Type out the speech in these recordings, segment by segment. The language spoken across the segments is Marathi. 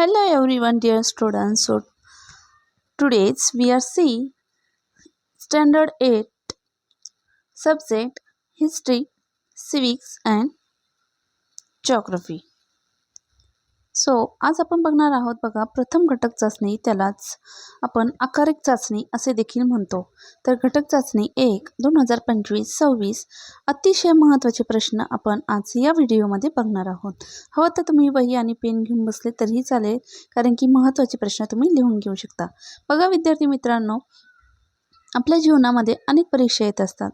Hello everyone dear students. So today's we are see standard 8 subject history, civics and geography. So आज आपण बघणार आहोत बघा प्रथम घटक चाचणी त्यालाच आपण आकारिक चाचणी असे देखील म्हणतो. तर घटक चाचणी एक दोन हजार पंचवीस सव्वीस अतिशय महत्त्वाचे प्रश्न आपण आज या व्हिडिओमध्ये बघणार आहोत. हवं तर तुम्ही वही आणि पेन घेऊन बसले तरीही चालेल कारण की महत्त्वाचे प्रश्न तुम्ही लिहून घेऊ शकता. बघा विद्यार्थी मित्रांनो आपल्या जीवनामध्ये अनेक परीक्षा येत असतात.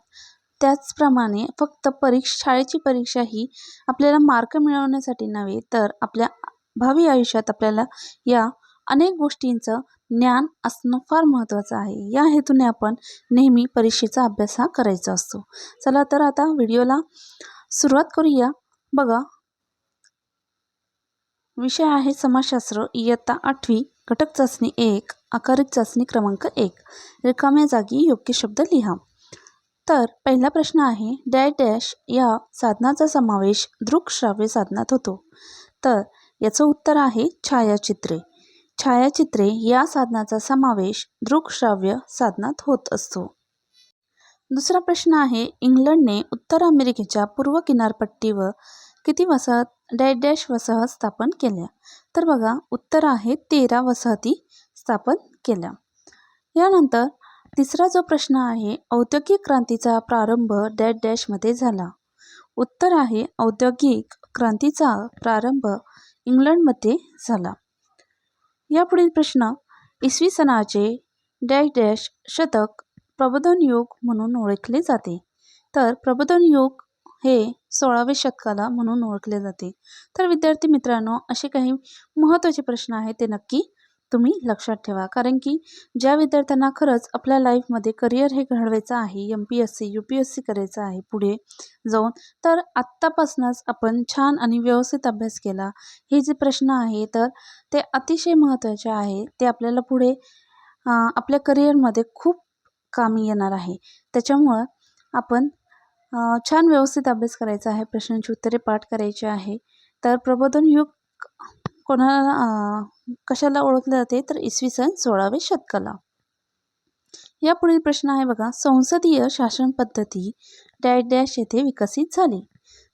त्याचप्रमाणे फक्त परीक्षा शाळेची परीक्षा ही आपल्याला मार्क मिळवण्यासाठी नव्हे तर आपल्या भावी आयुष्यात आपल्याला या अनेक गोष्टींचं ज्ञान असणं फार महत्त्वाचं आहे. या हेतूने आपण नेहमी परीक्षेचा अभ्यास हा करायचा असतो. चला तर आता व्हिडिओला सुरुवात करूया. बघा. विषय आहे समाजशास्त्र इयत्ता आठवी घटक चाचणी एक आकारिक चाचणी क्रमांक एक. रिकाम्या जागी योग्य शब्द लिहा. तर पहिला प्रश्न आहे डॅश डॅश या साधनाचा समावेश दृकश्राव्य साधनात होतो. तर याचं उत्तर आहे छायाचित्रे. छायाचित्रे या साधनाचा समावेश दृकश्राव्य साधनात होत असतो. दुसरा प्रश्न आहे इंग्लंडने उत्तर अमेरिकेच्या पूर्व किनारपट्टीवर किती वसाहत डॅश डॅश वसाहत स्थापन केल्या? तर बघा उत्तर आहे तेरा वसाहती स्थापन केल्या. यानंतर तिसरा जो प्रश्न आहे औद्योगिक क्रांतीचा प्रारंभ डॅश डॅशमध्ये झाला. उत्तर आहे औद्योगिक क्रांतीचा प्रारंभ इंग्लंडमध्ये झाला. यापुढील प्रश्न इसवी सनाचे डॅश डॅश शतक प्रबोधन युग म्हणून ओळखले जाते. तर प्रबोधन युग हे सोळाव्या शतकाला म्हणून ओळखले जाते. तर विद्यार्थी मित्रांनो असे काही महत्त्वाचे प्रश्न आहेत ते नक्की तुम्ही लक्षात ठेवा. कारण की ज्या विद्यार्थ्यांना खरंच आपल्या लाईफमध्ये करिअर हे घडवायचं आहे M P S C U P S C करायचं आहे पुढे जाऊन तर आत्तापासूनच आपण छान आणि व्यवस्थित अभ्यास केला. हे जे प्रश्न आहे तर ते अतिशय महत्त्वाचे आहे. ते आपल्याला पुढे आपल्या करिअरमध्ये खूप कामी येणार आहे. त्याच्यामुळं आपण छान व्यवस्थित अभ्यास करायचा आहे प्रश्नांची उत्तरे पाठ करायची आहे. तर प्रबोधन युग कोणाला कशाला ओळखले जाते तर इसवी सन सोळावे शतकाला. या पुढील प्रश्न आहे बघा संसदीय शासन पद्धती डॅश डॅश येथे विकसित झाली.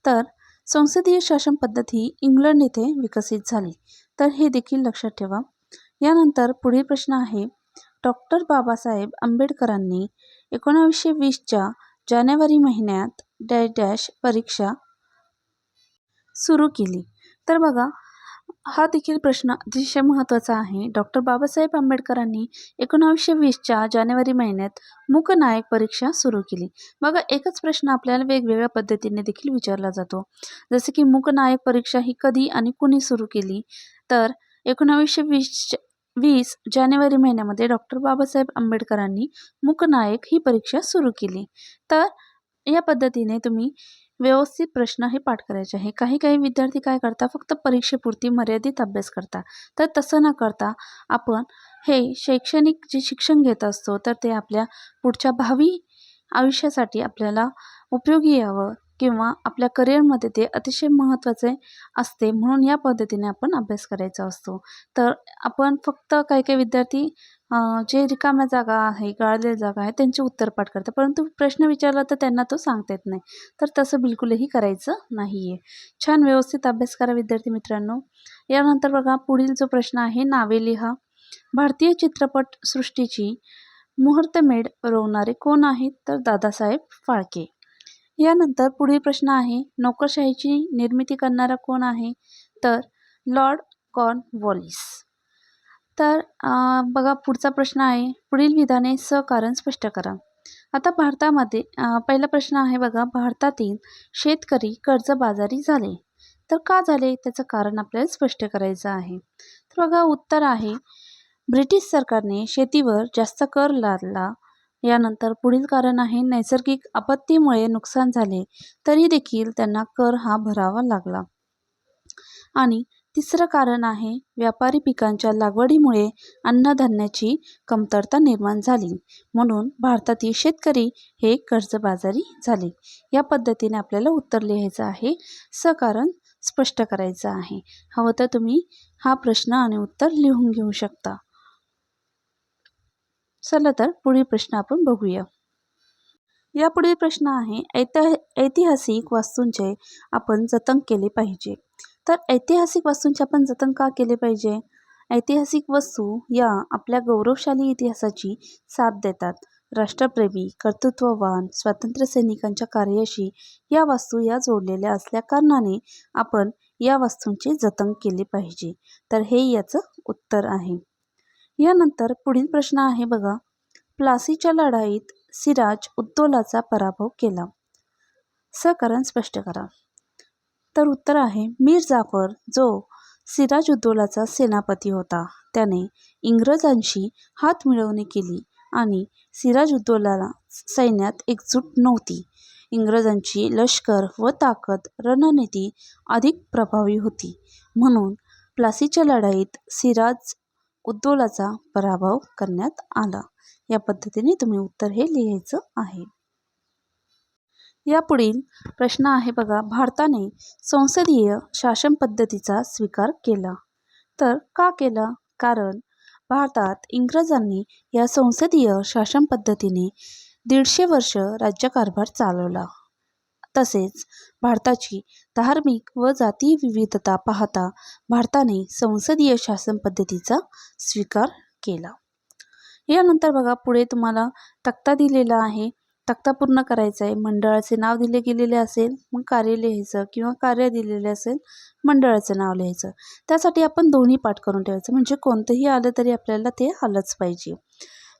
तर संसदीय शासन पद्धती इंग्लंड येथे विकसित झाली. तर हे देखील लक्षात ठेवा. यानंतर पुढील प्रश्न आहे डॉक्टर बाबासाहेब आंबेडकरांनी एकोणावीसशे वीसच्या जानेवारी महिन्यात डॅश डॅश परीक्षा सुरू केली. तर बघा हा देखील प्रश्न अतिशय महत्त्वाचा आहे. डॉक्टर बाबासाहेब आंबेडकरांनी एकोणावीसशे वीसच्या जानेवारी महिन्यात मूकनायक परीक्षा सुरू केली. बघा एकच प्रश्न आपल्याला वेगवेगळ्या पद्धतीने देखील विचारला जातो. जसे की मूकनायक परीक्षा ही कधी आणि कुणी सुरू केली? तर एकोणावीसशे वीस वीस जानेवारी महिन्यामध्ये डॉक्टर बाबासाहेब आंबेडकरांनी मूकनायक ही परीक्षा सुरू केली. तर या पद्धतीने तुम्ही व्यवस्थित प्रश्न हे पाठ करायचे आहे. काही काही विद्यार्थी काय करतात फक्त परीक्षेपुरती मर्यादित अभ्यास करतात तर तसं न करता आपण हे शैक्षणिक जे शिक्षण घेत असतो तर ते आपल्या पुढच्या भावी आयुष्यासाठी आपल्याला उपयोगी यावं. किंवा आपल्या करिअरमध्ये ते अतिशय महत्त्वाचे असते म्हणून या पद्धतीने आपण अभ्यास करायचा असतो. तर आपण फक्त काही काही विद्यार्थी जे रिकाम्या जागा आहे गाळलेल्या जागा आहे त्यांचे उत्तर पाठ करतात. परंतु प्रश्न विचारला तर त्यांना तो सांगता येत नाही. तर तसं बिलकुलही करायचं नाही आहे छान व्यवस्थित अभ्यास करा विद्यार्थी मित्रांनो. यानंतर बघा पुढील जो प्रश्न आहे नावे लिहा. भारतीय चित्रपट सृष्टीची मुहूर्तमेढ रोवणारे कोण आहेत? तर दादासाहेब फाळके. यानंतर पुढील प्रश्न आहे नोकरशाहीची निर्मिती करणारा कोण आहे? तर लॉर्ड कॉर्न वॉलिस. तर बघा पुढचा प्रश्न आहे पुढील विधाने कारण स्पष्ट करा. आता भारतामध्ये पहिला प्रश्न आहे बघा भारतातील शेतकरी कर्जबाजारी झाले. तर का झाले? त्याचं कारण आपल्याला स्पष्ट करायचं आहे. तर बघा उत्तर आहे ब्रिटिश सरकारने शेतीवर जास्त कर लादला. यानंतर पुढील कारण आहे नैसर्गिक आपत्तीमुळे नुकसान झाले. तरी देखील त्यांना कर हा भरावा लागला. आणि तिसरं कारण आहे व्यापारी पिकांच्या लागवडीमुळे अन्नधान्याची कमतरता निर्माण झाली. म्हणून भारतातील शेतकरी हे कर्जबाजारी झाले. या पद्धतीने आपल्याला उत्तर लिहायचं आहे. सकारण स्पष्ट करायचं आहे. हवं तर तुम्ही हा प्रश्न आणि उत्तर लिहून घेऊ शकता. चला तर पुढील प्रश्न आपण बघूया. या पुढील प्रश्न आहे ऐतिहा ऐतिहासिक वास्तूंचे आपण जतन केले पाहिजे. तर ऐतिहासिक वास्तूंचे आपण जतन का केले पाहिजे? ऐतिहासिक वस्तू या आपल्या गौरवशाली इतिहासाची साथ देतात. राष्ट्रप्रेमी कर्तृत्ववान स्वातंत्र्य सैनिकांच्या कार्याशी या वास्तू या जोडलेल्या असल्या कारणाने आपण या वस्तूंचे जतन केले पाहिजे. तर हे याचं उत्तर आहे. यानंतर पुढील प्रश्न आहे बघा. प्लासीच्या लढाईत सिराज उद्दोलाचा पराभव केला. सकारण स्पष्ट करा. तर उत्तर आहे मीर जाफर जो सिराज उद्दौलाचा सेनापती होता त्याने इंग्रजांशी हात मिळवणी केली आणि सिराज उद्दौलाला सैन्यात एकजूट नव्हती. इंग्रजांची लष्कर व ताकद रणनीती अधिक प्रभावी होती. म्हणून प्लासीच्या लढाईत सिराज उद्दोलाचा पराभव करण्यात आला. या पद्धतीने तुम्ही उत्तर हे लिहायचं आहे. यापुढील प्रश्न आहे बघा. भारताने संसदीय शासन पद्धतीचा स्वीकार केला. तर का केला? कारण भारतात इंग्रजांनी या संसदीय शासन पद्धतीने दीडशे वर्ष राज्यकारभार चालवला. तसेच भारताची धार्मिक व जातीय विविधता पाहता भारताने संसदीय शासन पद्धतीचा स्वीकार केला. यानंतर बघा पुढे तुम्हाला तक्ता दिलेला आहे. तक्ता पूर्ण करायचा आहे. मंडळाचे नाव दिले गेलेले असेल मग कार्य लिहायचं किंवा कार्य दिलेले असेल मंडळाचं नाव लिहायचं. त्यासाठी आपण दोन्ही पाठ करून ठेवायचं. म्हणजे कोणतंही आलं तरी आपल्याला ते आलंच पाहिजे.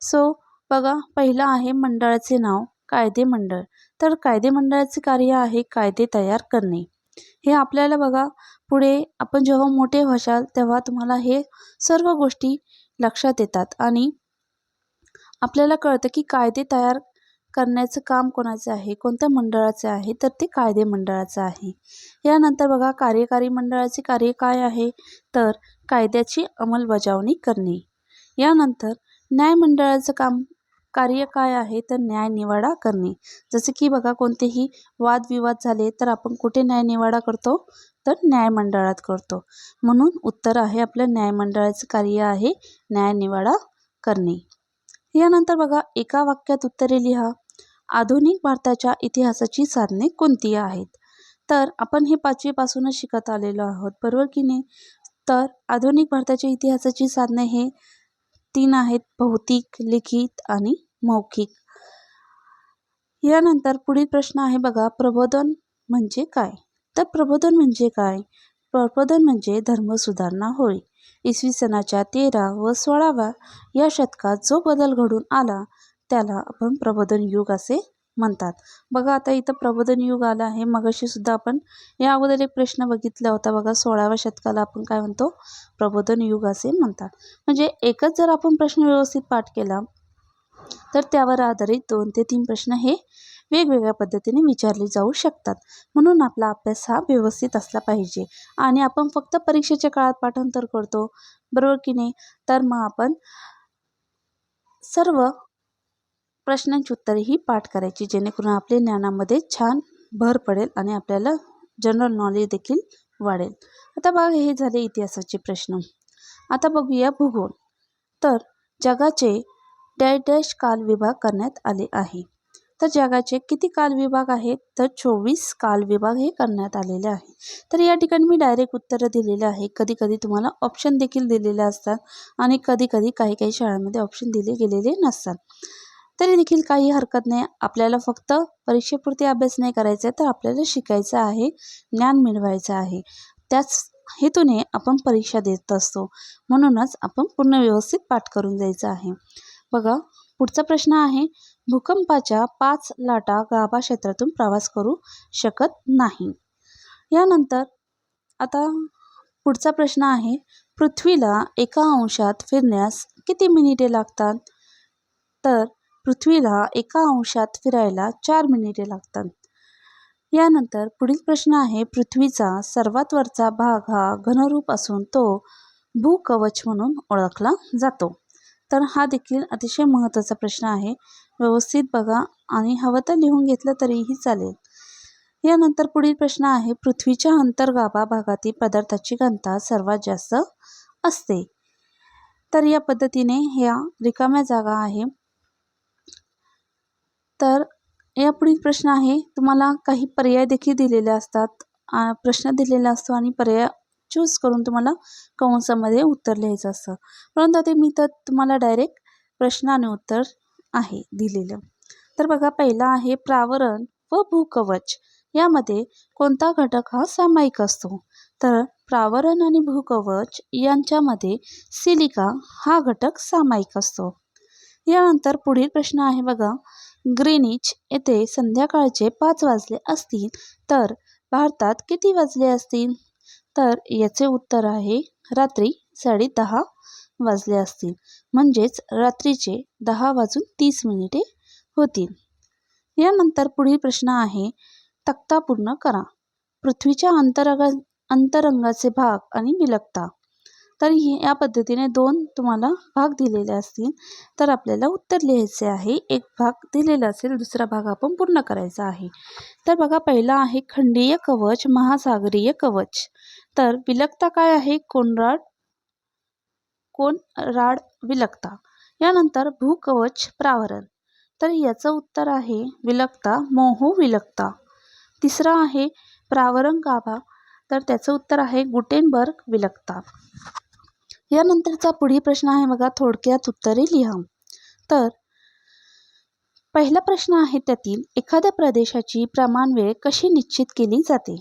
सो बघा पहिलं आहे मंडळाचे नाव. कायदे मंडळ. तर कायदे मंडळाचे कार्य आहे कायदे तयार करणे. हे आपल्याला बघा पुढे आपण जेव्हा मोठे व्हाल तेव्हा तुम्हाला हे सर्व गोष्टी लक्षात येतात आणि आपल्याला कळतं की कायदे तयार करण्याचं काम कोणाचं आहे कोणत्या मंडळाचं आहे तर ते कायदे मंडळाचं आहे. यानंतर बघा कार्यकारी मंडळाचे कार्य काय आहे? तर कायद्याची अंमलबजावणी करणे. यानंतर न्यायमंडळाचं काम कार्य काय आहे तर न्यायनिवाडा करणे. जसे की बघा कोणतेही वादविवाद झाले तर आपण कुठे न्यायनिवाडा करतो? तर न्यायमंडळात करतो. म्हणून उत्तर आहे आपलं न्यायमंडळाचं कार्य आहे न्यायनिवाडा करणे. यानंतर बघा एका वाक्यात उत्तरे लिहा. आधुनिक भारताच्या इतिहासाची साधने कोणती आहेत? तर आपण हे पाचवीपासूनच शिकत आलेलो आहोत बरोबर की नाही? तर आधुनिक भारताच्या इतिहासाची साधने हे तीन आहेत भौतिक लिखित आणि मौखिक. यानंतर पुढील प्रश्न आहे बघा प्रबोधन म्हणजे काय? तर प्रबोधन म्हणजे काय? प्रबोधन म्हणजे धर्मसुधारणा होय. इसवी सनाच्या तेरा व सोळावा या शतकात जो बदल घडून आला त्याला आपण प्रबोधन युग असे म्हणतात. बघा आता इथं प्रबोधन युग आलं आहे. मगाशी सुद्धा आपण या अगोदर एक प्रश्न बघितला होता. बघा सोळाव्या शतकाला आपण काय म्हणतो? प्रबोधन युग असे म्हणतात. म्हणजे एकच जर आपण प्रश्न व्यवस्थित पाठ केला तर त्यावर आधारित दोन ते तीन प्रश्न हे वेगवेगळ्या पद्धतीने विचारले जाऊ शकतात. म्हणून आपला अभ्यास हा व्यवस्थित असला पाहिजे. आणि आपण फक्त परीक्षेच्या काळात पाठांतर करतो. बरोबर की नाही? तर मग आपण सर्व प्रश्नांची उत्तरेही पाठ करायची जेणेकरून आपल्या ज्ञानामध्ये छान भर पडेल आणि आपल्याला जनरल नॉलेज देखील वाढेल. आता बघा हे झाले इतिहासाचे प्रश्न. आता बघूया भूगोल. तर जगाचे डॅश डॅश काल विभाग करण्यात आले आहे. तर जगाचे किती काल विभाग आहेत? तर चोवीस काल विभाग हे करण्यात आलेले आहे. तर या ठिकाणी मी डायरेक्ट उत्तरं दिलेले आहे. कधी कधी तुम्हाला ऑप्शन देखील दिलेले असतात आणि कधी कधी काही काही शाळांमध्ये ऑप्शन दिले गेलेले नसतात. तरी देखील काही हरकत नाही. आपल्याला फक्त परीक्षेपुरती अभ्यास नाही करायचा आहे तर आपल्याला शिकायचं आहे ज्ञान मिळवायचं आहे. त्याच हेतूने आपण परीक्षा देत असतो. म्हणूनच आपण पूर्ण व्यवस्थित पाठ करून जायचं आहे. बघा पुढचा प्रश्न आहे भूकंपाच्या पाच लाटा गाभा क्षेत्रातून प्रवास करू शकत नाही. यानंतर आता पुढचा प्रश्न आहे पृथ्वीला एका अंशात फिरण्यास किती मिनिटे लागतात? तर पृथ्वीला एका अंशात फिरायला चार मिनिटे लागतात. यानंतर पुढील प्रश्न आहे पृथ्वीचा सर्वात वरचा भाग हा घनरूप असून तो भूकवच म्हणून ओळखला जातो. तर हा देखील अतिशय महत्त्वाचा प्रश्न आहे. व्यवस्थित बघा आणि हवं तर लिहून घेतलं तरीही चालेल. यानंतर पुढील प्रश्न आहे पृथ्वीच्या अंतर्गाभा भागातील पदार्थाची घनता सर्वात जास्त असते. तर या पद्धतीने ह्या रिकाम्या जागा आहे. तर या पुढील प्रश्न आहे. तुम्हाला काही पर्याय देखील दिलेले असतात. प्रश्न दिलेला असतो आणि पर्याय चूज करून तुम्हाला कंसामध्ये उत्तर लिहायचं असतं. परंतु ते मी तर तुम्हाला डायरेक्ट प्रश्न आणि उत्तर आहे दिलेलं. तर बघा पहिला आहे प्रावरण व भूकवच. यामध्ये कोणता घटक हा सामायिक असतो? तर प्रावरण आणि भूकवच यांच्यामध्ये सिलिका हा घटक सामायिक असतो. यानंतर पुढील प्रश्न आहे बघा. ग्रीनिच येथे संध्याकाळचे पाच वाजले असतील तर भारतात किती वाजले असतील? तर याचे उत्तर आहे रात्री साडे दहा वाजले असतील. म्हणजेच रात्रीचे दहा वाजून तीस मिनिटे होतील. यानंतर पुढील प्रश्न आहे तक्ता पूर्ण करा. पृथ्वीच्या अंतरंगा अंतरंगाचे भाग आणि विलगता. तर या पद्धतीने दोन तुम्हाला भाग दिलेले असतील. तर आपल्याला उत्तर लिहायचे आहे. एक भाग दिलेला असेल दुसरा भाग आपण पूर्ण करायचा आहे. तर बघा पहिला आहे खंडीय कवच महासागरीय कवच. तर विलगता काय आहे? कोनराड कोण राड विलक्ता यानंतर भूकवच प्रावरण. तर याचं उत्तर आहे विलक्ता मोहू विलक्ता तिसरा आहे प्रावरण गाभा. तर त्याचं उत्तर आहे गुटेनबर्ग विलक्ता यानंतरचा पुढील प्रश्न आहे बघा थोडक्यात उत्तरे लिहा. तर पहिला प्रश्न आहे त्यातील एखाद्या प्रदेशाची प्रमाण वेळ कशी निश्चित केली जाते?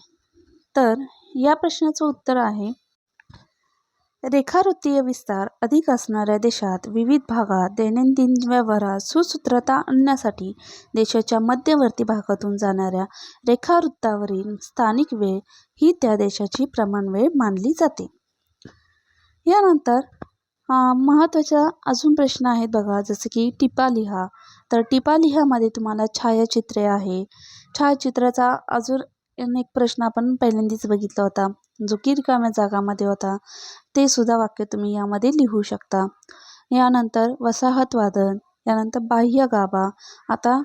तर या प्रश्नाचं उत्तर आहे रेखावृत्तीय विस्तार अधिक असणाऱ्या देशात विविध भागात दैनंदिन व्यवहारात सुसूत्रता आणण्यासाठी देशाच्या मध्यवर्ती भागातून जाणाऱ्या रेखावृत्तावरील स्थानिक वेळ ही त्या देशाची प्रमाण वेळ मानली जाते. यानंतर महत्त्वाच्या अजून प्रश्न आहेत बघा जसं की टिपा लिहा. तर टिपा लिहामध्ये तुम्हाला छायाचित्रे आहे. छायाचित्राचा अजून एक प्रश्न आपण पहिल्यांदाच बघितला होता. जो की रिकाम्या जागामध्ये होता ते सुद्धा वाक्य तुम्ही यामध्ये लिहू शकता. यानंतर वसाहतवादन यानंतर बाह्य गाभा. आता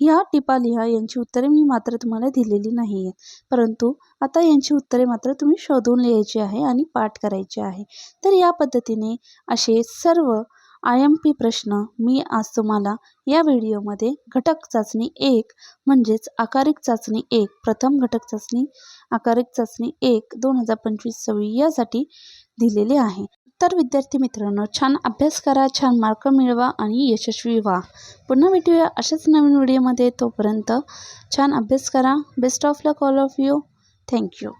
ह्या टिपा लिहा यांची उत्तरे मी मात्र तुम्हाला दिलेली नाही आहेत परंतु आता यांची उत्तरे मात्र तुम्ही शोधून लिहायची आहे आणि पाठ करायची आहे. तर या पद्धतीने असे सर्व आय एम पी प्रश्न मी आज तुम्हाला या व्हिडिओमध्ये घटक चाचणी एक म्हणजेच आकारिक चाचणी एक प्रथम घटक चाचणी आकारिक चाचणी एक दोन हजार पंचवीस सव्वीस यासाठी दिलेले आहे. तर विद्यार्थी मित्रांनो छान अभ्यास करा छान मार्क मिळवा आणि यशस्वी व्हा. पुन्हा भेटूया अशाच नवीन व्हिडिओमध्ये. तोपर्यंत छान अभ्यास करा. Best of luck all of you thank you